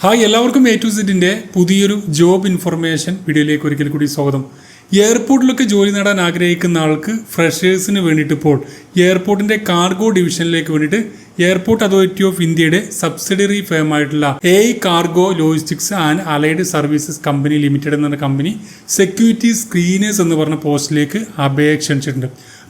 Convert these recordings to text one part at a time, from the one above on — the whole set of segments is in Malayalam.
ഹായ് എല്ലാവർക്കും എ ടു സെറ്റിന്റെ പുതിയൊരു ജോബ് ഇൻഫർമേഷൻ വീഡിയോയിലേക്ക് ഒരിക്കൽ കൂടി സ്വാഗതം. എയർപോർട്ടിലൊക്കെ ജോലി നേടാൻ ആഗ്രഹിക്കുന്ന ആൾക്ക് ഫ്രഷേഴ്സിന് വേണ്ടിയിട്ട് ഇപ്പോൾ എയർപോർട്ടിന്റെ കാർഗോ ഡിവിഷനിലേക്ക് വേണ്ടിയിട്ട് എയർപോർട്ട് അതോറിറ്റി ഓഫ് ഇന്ത്യയുടെ സബ്സിഡറി ഫേം ആയിട്ടുള്ള a cargo logistics and allied services company limited എന്ന കമ്പനി സെക്യൂരിറ്റി സ്ക്രീനേഴ്സ് എന്ന് പറഞ്ഞ പോസ്റ്റിലേക്ക് അപേക്ഷ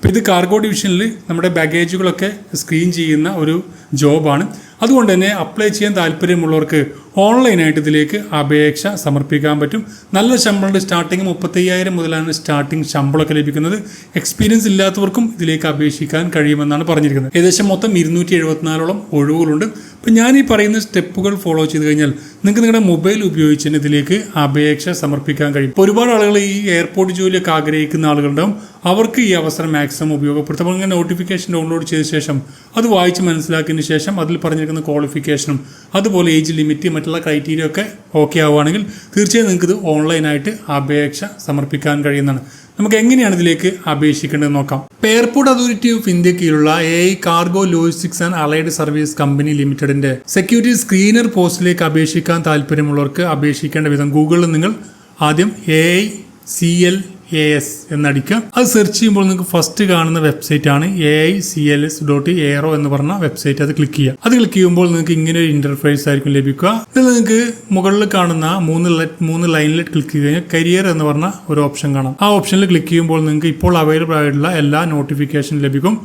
അപ്പോൾ ഇത് കാർഗോ ഡിവിഷനിൽ നമ്മുടെ ബാഗേജുകളൊക്കെ സ്ക്രീൻ ചെയ്യുന്ന ഒരു ജോബാണ് അതുകൊണ്ട് തന്നെ അപ്ലൈ ചെയ്യാൻ താല്പര്യമുള്ളവർക്ക് ഓൺലൈനായിട്ട് ഇതിലേക്ക് അപേക്ഷ സമർപ്പിക്കാൻ പറ്റും. നല്ല ശമ്പളം സ്റ്റാർട്ടിങ് മുപ്പത്തയ്യായിരം മുതലാണ് സ്റ്റാർട്ടിങ് ശമ്പളമൊക്കെ ലഭിക്കുന്നത്. എക്സ്പീരിയൻസ് ഇല്ലാത്തവർക്കും ഇതിലേക്ക് അപേക്ഷിക്കാൻ കഴിയുമെന്നാണ് പറഞ്ഞിരിക്കുന്നത്. ഏകദേശം മൊത്തം ഇരുന്നൂറ്റി എഴുപത്തിനാലോളം ഒഴിവുകളുണ്ട്. അപ്പം ഞാൻ ഈ പറയുന്ന സ്റ്റെപ്പുകൾ ഫോളോ ചെയ്ത് കഴിഞ്ഞാൽ നിങ്ങൾക്ക് നിങ്ങളുടെ മൊബൈൽ ഉപയോഗിച്ച് തന്നെ ഇതിലേക്ക് അപേക്ഷ സമർപ്പിക്കാൻ കഴിയും. ഇപ്പോൾ ഒരുപാട് ആളുകൾ ഈ എയർപോർട്ട് ജോലിയൊക്കെ ആഗ്രഹിക്കുന്ന ആളുകളുണ്ടാവും. അവർക്ക് ഈ അവസരം മാക്സിമം ഉപയോഗപ്പെടുത്തും. അപ്പോൾ ഇങ്ങനെ നോട്ടിഫിക്കേഷൻ ഡൗൺലോഡ് ചെയ്ത ശേഷം അത് വായിച്ച് മനസ്സിലാക്കിയതിന് ശേഷം അതിൽ പറഞ്ഞിരിക്കുന്ന ക്വാളിഫിക്കേഷനും അതുപോലെ ഏജ് ലിമിറ്റ് മറ്റുള്ള ക്രൈറ്റീരിയ ഒക്കെ ഓക്കെ ആവുകയാണെങ്കിൽ തീർച്ചയായും നിങ്ങൾക്കിത് ഓൺലൈനായിട്ട് അപേക്ഷ സമർപ്പിക്കാൻ കഴിയുന്നതാണ്. നമുക്ക് എങ്ങനെയാണ് ഇതിലേക്ക് അപേക്ഷിക്കേണ്ടത് നോക്കാം. എയർപോർട്ട് അതോറിറ്റി ഓഫ് ഇന്ത്യ കീഴിലുള്ള a cargo logistics and allied service company ലിമിറ്റഡിന്റെ സെക്യൂരിറ്റി സ്ക്രീനർ പോസ്റ്റിലേക്ക് അപേക്ഷിക്കാൻ താല്പര്യമുള്ളവർക്ക് അപേക്ഷിക്കേണ്ട വിധം ഗൂഗിളിൽ നിങ്ങൾ ആദ്യം A I C L A S എന്നടിക്കുക. അത് സെർച്ച് ചെയ്യുമ്പോൾ നിങ്ങൾക്ക് ഫസ്റ്റ് കാണുന്ന വെബ്സൈറ്റ് ആണ് A I C L S dot aero എന്ന് പറഞ്ഞ വെബ്സൈറ്റ് അത് ക്ലിക്ക് ചെയ്യുക. അത് ക്ലിക്ക് ചെയ്യുമ്പോൾ നിങ്ങൾക്ക് ഇങ്ങനെ ഒരു ഇന്റർഫേസ് ആയിരിക്കും ലഭിക്കുക. ഇതിൽ നിങ്ങൾക്ക് മുകളിൽ കാണുന്ന മൂന്ന് മൂന്ന് ലൈനിൽ ക്ലിക്ക് ചെയ്ത് കഴിഞ്ഞാൽ കരിയർ എന്ന് പറഞ്ഞ ഒരു ഓപ്ഷൻ കാണാം. ആ ഓപ്ഷനിൽ ക്ലിക്ക് ചെയ്യുമ്പോൾ നിങ്ങൾക്ക് ഇപ്പോൾ അവൈലബിൾ ആയിട്ടുള്ള എല്ലാ നോട്ടിഫിക്കേഷൻ ലഭിക്കും.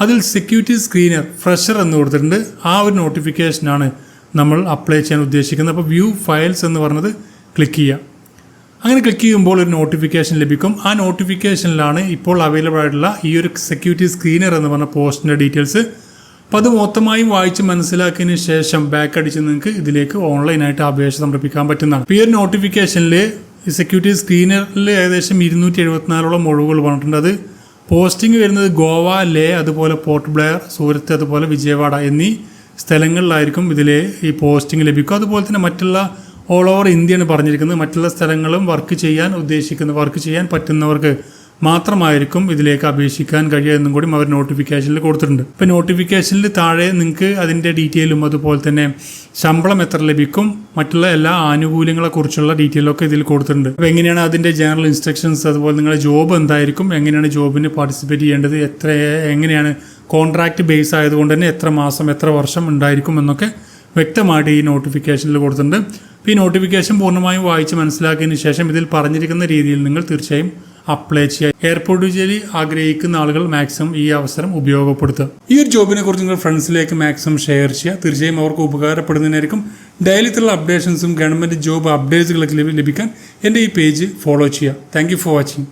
അതിൽ സെക്യൂരിറ്റി സ്ക്രീനർ ഫ്രഷർ എന്ന് കൊടുത്തിട്ടുണ്ട്. ആ ഒരു നോട്ടിഫിക്കേഷനാണ് നമ്മൾ അപ്ലൈ ചെയ്യാൻ ഉദ്ദേശിക്കുന്നത്. അപ്പോൾ വ്യൂ ഫയൽസ് എന്ന് പറഞ്ഞത് ക്ലിക്ക് ചെയ്യുക. അങ്ങനെ ക്ലിക്ക് ചെയ്യുമ്പോൾ ഒരു നോട്ടിഫിക്കേഷൻ ലഭിക്കും. ആ നോട്ടിഫിക്കേഷനിലാണ് ഇപ്പോൾ അവൈലബിൾ ആയിട്ടുള്ള ഈ ഒരു സെക്യൂരിറ്റി സ്ക്രീനർ എന്ന് പറഞ്ഞ പോസ്റ്റിന്റെ ഡീറ്റെയിൽസ് അപ്പോൾ അത് മൊത്തമായും വായിച്ച് മനസ്സിലാക്കിയതിന് ശേഷം ബാക്ക് അടിച്ച് നിങ്ങൾക്ക് ഇതിലേക്ക് ഓൺലൈനായിട്ട് അപേക്ഷ സമർപ്പിക്കാൻ പറ്റുന്നതാണ്. ഈ ഒരു നോട്ടിഫിക്കേഷനിൽ ഈ സെക്യൂരിറ്റി സ്ക്രീനറിൽ ഏകദേശം ഇരുന്നൂറ്റി എഴുപത്തിനാലോളം ഒഴിവുകൾ പറഞ്ഞിട്ടുണ്ട് അത് പോസ്റ്റിംഗ് വരുന്നത് ഗോവ ലേ അതുപോലെ പോർട്ട് ബ്ലെയർ സൂരത്ത് അതുപോലെ വിജയവാഡ എന്നീ സ്ഥലങ്ങളിലായിരിക്കും ഇതിൽ ഈ പോസ്റ്റിംഗ് ലഭിക്കും അതുപോലെ തന്നെ മറ്റുള്ള ഓൾ ഓവർ ഇന്ത്യയാണ് പറഞ്ഞിരിക്കുന്നത് മറ്റുള്ള സ്ഥലങ്ങളും വർക്ക് ചെയ്യാൻ ഉദ്ദേശിക്കുന്ന വർക്ക് ചെയ്യാൻ പറ്റുന്നവർക്ക് മാത്രമായിരിക്കും ഇതിലേക്ക് അപേക്ഷിക്കാൻ കഴിയുക എന്നും കൂടി അവർ നോട്ടിഫിക്കേഷനിൽ കൊടുത്തിട്ടുണ്ട്. ഇപ്പം നോട്ടിഫിക്കേഷനിൽ താഴെ നിങ്ങൾക്ക് അതിന്റെ ഡീറ്റെയിലും അതുപോലെ തന്നെ ശമ്പളം എത്ര ലഭിക്കും മറ്റുള്ള എല്ലാ ആനുകൂല്യങ്ങളെക്കുറിച്ചുള്ള ഡീറ്റെയിലൊക്കെ ഇതിൽ കൊടുത്തിട്ടുണ്ട്. അപ്പോൾ എങ്ങനെയാണ് അതിന്റെ ജനറൽ ഇൻസ്ട്രക്ഷൻസ് അതുപോലെ നിങ്ങളുടെ ജോബ് എന്തായിരിക്കും എങ്ങനെയാണ് ജോബിന് പാർട്ടിസിപ്പേറ്റ് ചെയ്യേണ്ടത് എത്ര എങ്ങനെയാണ് കോൺട്രാക്ട് ബേസ് ആയതുകൊണ്ട് തന്നെ എത്ര മാസം എത്ര വർഷം ഉണ്ടായിരിക്കും എന്നൊക്കെ വ്യക്തമായിട്ട് ഈ നോട്ടിഫിക്കേഷനിൽ കൊടുത്തിട്ടുണ്ട്. അപ്പോൾ ഈ നോട്ടിഫിക്കേഷൻ പൂർണമായും വായിച്ച് മനസ്സിലാക്കിയതിന് ശേഷം ഇതിൽ പറഞ്ഞിരിക്കുന്ന രീതിയിൽ നിങ്ങൾ തീർച്ചയായും അപ്ലൈ ചെയ്യുക എയർപോർട്ട് ജോലി ആഗ്രഹിക്കുന്ന ആളുകൾ മാക്സിമം ഈ അവസരം ഉപയോഗപ്പെടുത്തുക. ഈ ഒരു ജോബിനെ കുറിച്ച് നിങ്ങൾ ഫ്രണ്ട്സിലേക്ക് മാക്സിമം ഷെയർ ചെയ്യുക. തീർച്ചയായും അവർക്ക് ഉപകാരപ്പെടുന്നതിനായിരിക്കും. ഡെയിലിത്തുള്ള അപ്ഡേഷൻസും ഗവൺമെന്റ് ജോബ് അപ്ഡേറ്റ്സുകളൊക്കെ ലഭി- ലഭിക്കാൻ എന്റെ ഈ പേജ് ഫോളോ ചെയ്യുക. Thank for watching